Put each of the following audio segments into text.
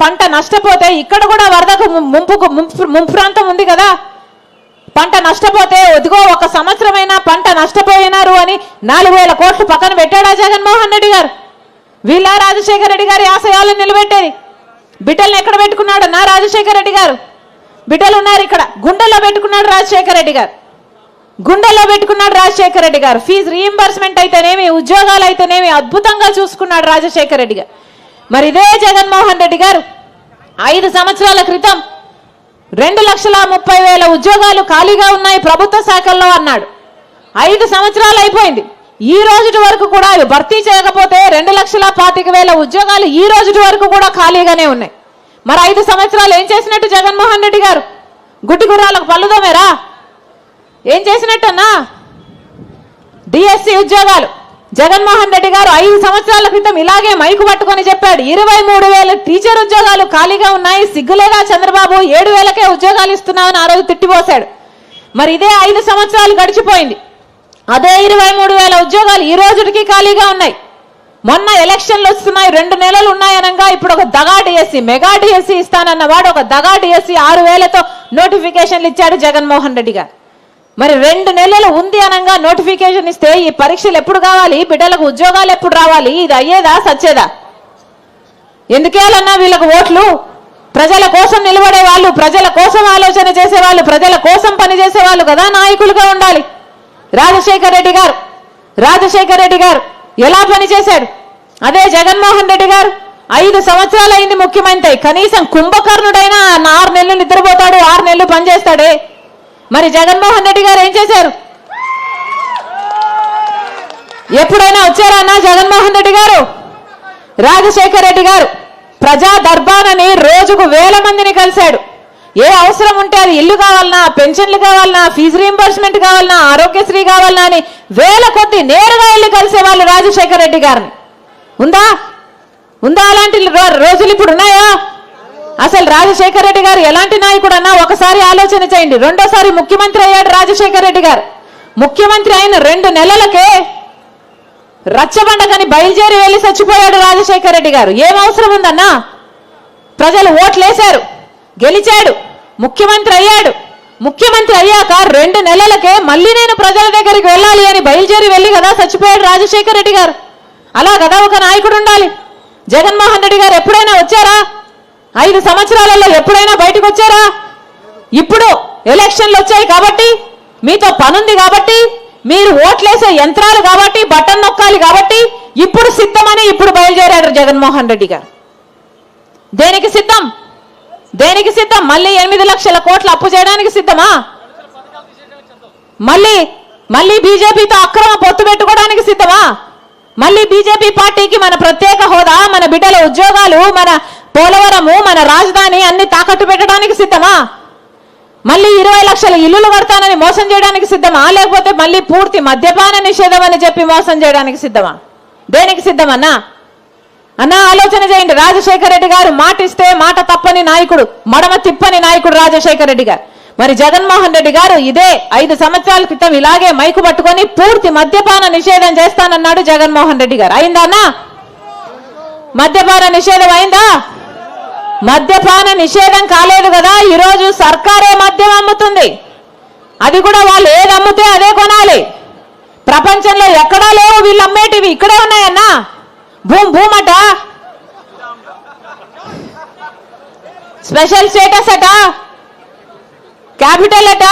పంట నష్టపోతే ఇక్కడ కూడా వరదకు ముంపుకు ముంపు ముంపు ప్రాంతం ఉంది కదా. పంట నష్టపోతే ఇదిగో ఒక సంవత్సరమైనా పంట నష్టపోయినారు అని నాలుగు వేల కోట్లు పక్కన పెట్టాడా జగన్మోహన్ రెడ్డి గారు? వీళ్ళ రాజశేఖర రెడ్డి గారి ఆశయాలను నిలబెట్టేది? బిడ్డల్ని ఎక్కడ పెట్టుకున్నాడు నా రాజశేఖర రెడ్డి గారు? బిడ్డలు ఉన్నారు ఇక్కడ. గుండెల్లో పెట్టుకున్నాడు రాజశేఖర రెడ్డి గారు. గుండెల్లో పెట్టుకున్నాడు రాజశేఖర రెడ్డి గారు. ఫీజు రీఎంబర్స్మెంట్ అయితేనేమి ఉద్యోగాలు అయితేనేమి అద్భుతంగా చూసుకున్నాడు రాజశేఖర రెడ్డి గారు. మరి ఇదే జగన్మోహన్ రెడ్డి గారు. ఐదు సంవత్సరాల క్రితం రెండు లక్షల ముప్పై వేల ఉద్యోగాలు ఖాళీగా ఉన్నాయి ప్రభుత్వ శాఖల్లో అన్నాడు. ఐదు సంవత్సరాలు అయిపోయింది. ఈ రోజుటి వరకు కూడా అవి భర్తీ చేయకపోతే రెండు లక్షల పాతిక వేల ఉద్యోగాలు ఈ రోజుటి వరకు కూడా ఖాళీగానే ఉన్నాయి. మరి ఐదు సంవత్సరాలు ఏం చేసినట్టు జగన్మోహన్ రెడ్డి గారు? గుడ్డి గుర్రాలకు పళ్ళుదోమేరా ఏం చేసినట్టన్నా? డిఎస్సి ఉద్యోగాలు. జగన్మోహన్ రెడ్డి గారు ఐదు సంవత్సరాల క్రితం ఇలాగే మైకు పట్టుకొని చెప్పాడు ఇరవై మూడు వేల టీచర్ ఉద్యోగాలు ఖాళీగా ఉన్నాయి సిగ్గులేదా చంద్రబాబు? ఏడు వేలకే ఉద్యోగాలు ఇస్తున్నామని ఆ రోజు తిట్టిపోశాడు. మరి ఇదే ఐదు సంవత్సరాలు గడిచిపోయింది. అదే ఇరవై మూడు వేల ఉద్యోగాలు ఈ రోజుకి ఖాళీగా ఉన్నాయి. మొన్న ఎలక్షన్లు వస్తున్నాయి రెండు నెలలు ఉన్నాయనగా ఇప్పుడు ఒక దగా డిఎస్సి మెగా డిఎస్సి ఇస్తానన్నవాడు ఒక దగా డిఎస్సి ఆరు వేలతో నోటిఫికేషన్లు ఇచ్చాడు జగన్మోహన్ రెడ్డి గారు. మరి రెండు నెలలు ఉంది అనగా నోటిఫికేషన్ ఇస్తే ఈ పరీక్షలు ఎప్పుడు కావాలి? బిడ్డలకు ఉద్యోగాలు ఎప్పుడు రావాలి? ఇది అయ్యేదా సచ్చేదా? ఎందుకేలన్నా వీళ్ళకు ఓట్లు? ప్రజల కోసం నిలబడే వాళ్ళు ప్రజల కోసం ఆలోచన చేసేవాళ్ళు ప్రజల కోసం పనిచేసే వాళ్ళు కదా నాయకులుగా ఉండాలి. రాజశేఖర్ రెడ్డి గారు రాజశేఖర్ రెడ్డి గారు ఎలా పనిచేశాడు అదే జగన్మోహన్ రెడ్డి గారు ఐదు సంవత్సరాలు అయింది ముఖ్యమంత్రి. కనీసం కుంభకర్ణుడైనా ఆరు నెలలు నిద్రపోతాడు ఆరు నెలలు పనిచేస్తాడే. మరి జగన్మోహన్ రెడ్డి గారు ఏం చేశారు? ఎప్పుడైనా వచ్చారా అన్న జగన్మోహన్ రెడ్డి గారు? రాజశేఖర్ రెడ్డి గారు ప్రజా దర్బానని రోజుకు వేల మందిని కలిశాడు. ఏ అవసరం ఉంటే అది ఇల్లు కావాలన్నా పెన్షన్లు కావాలన్నా ఫీజు రీంబర్స్మెంట్ కావాలన్నా ఆరోగ్యశ్రీ కావాలన్నా అని వేల కొద్ది నేరుగా వెళ్ళి కలిసేవాళ్ళు రాజశేఖర్ రెడ్డి గారిని. ఉందా? ఉందా? అలాంటి రో- రోజులు ఇప్పుడు ఉన్నాయా? అసలు రాజశేఖర రెడ్డి గారు ఎలాంటి నాయకుడు అన్నా ఒకసారి ఆలోచన చేయండి. రెండోసారి ముఖ్యమంత్రి అయ్యాడు రాజశేఖర రెడ్డి గారు. ముఖ్యమంత్రి అయిన రెండు నెలలకే రచ్చబండకని బయలుదేరి వెళ్ళి చచ్చిపోయాడు రాజశేఖర రెడ్డి గారు. ఏం అవసరం ఉందన్నా? ప్రజలు ఓట్లేశారు. గెలిచాడు. ముఖ్యమంత్రి అయ్యాడు. ముఖ్యమంత్రి అయ్యాక రెండు నెలలకే మళ్ళీ నేను ప్రజల దగ్గరికి వెళ్ళాలి అని బయలుదేరి వెళ్ళి కదా చచ్చిపోయాడు రాజశేఖర్ రెడ్డి గారు. అలా కదా ఒక నాయకుడు ఉండాలి? జగన్మోహన్ రెడ్డి గారు ఎప్పుడైనా వచ్చారా? ఐదు సంవత్సరాలలో ఎప్పుడైనా బయటకు వచ్చారా? ఇప్పుడు ఎలక్షన్లు వచ్చాయి కాబట్టి మీతో పనుంది కాబట్టి మీరు ఓట్లేసే యంత్రాలు కాబట్టి బటన్ నొక్కాలి కాబట్టి ఇప్పుడు సిద్ధమని ఇప్పుడు బయలుదేరాడు జగన్మోహన్ రెడ్డి గారు. దేనికి సిద్ధం? దేనికి సిద్ధం? మళ్ళీ ఎనిమిది లక్షల కోట్లు అప్పు చేయడానికి సిద్ధమా? మళ్ళీ మళ్ళీ బీజేపీతో అక్రమ పొత్తు పెట్టుకోవడానికి సిద్ధమా? మళ్ళీ బీజేపీ పార్టీకి మన ప్రత్యేక హోదా మన బిడ్డల ఉద్యోగాలు మన పోలవరము మన రాజధాని అన్ని తాకట్టు పెట్టడానికి సిద్ధమా? మళ్ళీ ఇరవై లక్షల ఇల్లులు కడతానని మోసం చేయడానికి సిద్ధమా? లేకపోతే మళ్ళీ పూర్తి మద్యపాన నిషేధం అని చెప్పి మోసం చేయడానికి సిద్ధమా? దేనికి సిద్ధమన్నా? అన్నా ఆలోచన చేయండి. రాజశేఖర రెడ్డి గారు మాట ఇస్తే మాట తప్పని నాయకుడు మడమ తిప్పని నాయకుడు రాజశేఖర రెడ్డి గారు. మరి జగన్మోహన్ రెడ్డి గారు ఇదే ఐదు సంవత్సరాల క్రితం ఇలాగే మైకు పట్టుకొని పూర్తి మద్యపాన నిషేధం చేస్తానన్నాడు జగన్మోహన్ రెడ్డి గారు. అయిందా అన్నా? మద్యపాన నిషేధం అయిందా? మద్యపాన నిషేధం కాలేదు కదా ఈరోజు సర్కారే మద్యం అమ్ముతుంది. అది కూడా వాళ్ళు ఏది అమ్ముతే అదే కొనాలి. ప్రపంచంలో ఎక్కడా లేవు వీళ్ళు అమ్మేటివి ఇక్కడే ఉన్నాయన్నా. భూమ్ భూమట. స్పెషల్ స్టేటస్ అట. క్యాపిటల్ అట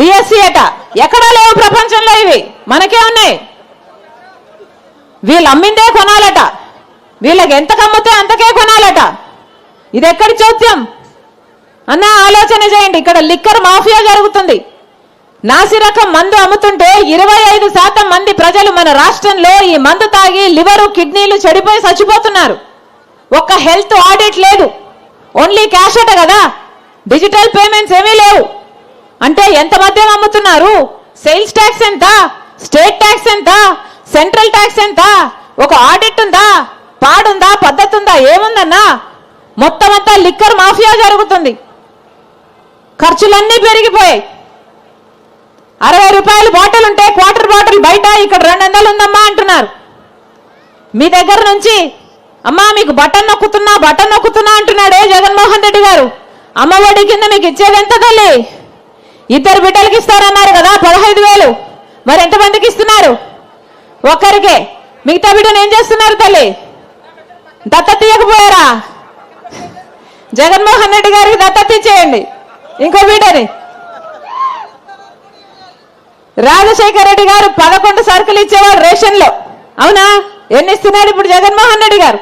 డిఎస్సి అట. ఎక్కడా లేవు ప్రపంచంలో ఇవి మనకే ఉన్నాయి. వీళ్ళు అమ్మిందే కొనాలట. వీళ్ళకి ఎంత కమ్మితే అంతకే కొనాలి. ఇది ఎక్కడి చోద్యం అన్న ఆలోచన చేయండి. ఇక్కడ లిక్కర్ మాఫియా జరుగుతుంది. నాసిరకం మందు అమ్ముతుంటే ఇరవై ఐదు శాతం మంది ప్రజలు మన రాష్ట్రంలో ఈ మందు తాగి లివరు కిడ్నీలు చెడిపోయి చచ్చిపోతున్నారు. ఒక్క హెల్త్ ఆడిట్ లేదు. ఓన్లీ క్యాష్ అట కదా. డిజిటల్ పేమెంట్స్ ఏమీ లేవు. అంటే ఎంత మద్యం అమ్ముతున్నారు? సేల్స్ ట్యాక్స్ ఎంత? స్టేట్ ట్యాక్స్ ఎంత? సెంట్రల్ ట్యాక్స్ ఎంత? ఒక ఆడిట్ ఉందా? పాడుందా? పద్ధతి ఉందా ఏముందన్నా? మొత్తం అంతా లిక్కర్ మాఫియా జరుగుతుంది. ఖర్చులన్నీ పెరిగిపోయాయి. అరవై రూపాయలు బాటిల్ ఉంటే క్వార్టర్ బాటిల్ బయట ఇక్కడ రెండు వందలు ఉందమ్మా అంటున్నారు. మీ దగ్గర నుంచి అమ్మా మీకు బటన్ నొక్కుతున్నా బటన్ నొక్కుతున్నా అంటున్నాడే జగన్మోహన్ రెడ్డి గారు. అమ్మఒడి కింద మీకు ఇచ్చేది ఎంత తల్లి? ఇద్దరు బిడ్డలకి ఇస్తారన్నారు కదా పదహైదు వేలు. మరి ఎంతమందికి ఇస్తున్నారు? ఒక్కరికే. మిగతా బిడ్డను ఏం చేస్తున్నారు తల్లి? దత్త తీయకపోయారా? జగన్మోహన్ రెడ్డి గారికి దత్తత ఇచ్చేయండి. ఇంకో బిడ్డని రాజశేఖర రెడ్డి గారు పదకొండు సరుకులు ఇచ్చేవారు రేషన్లో అవునా? ఎన్ని ఇస్తున్నాడు ఇప్పుడు జగన్మోహన్ రెడ్డి గారు?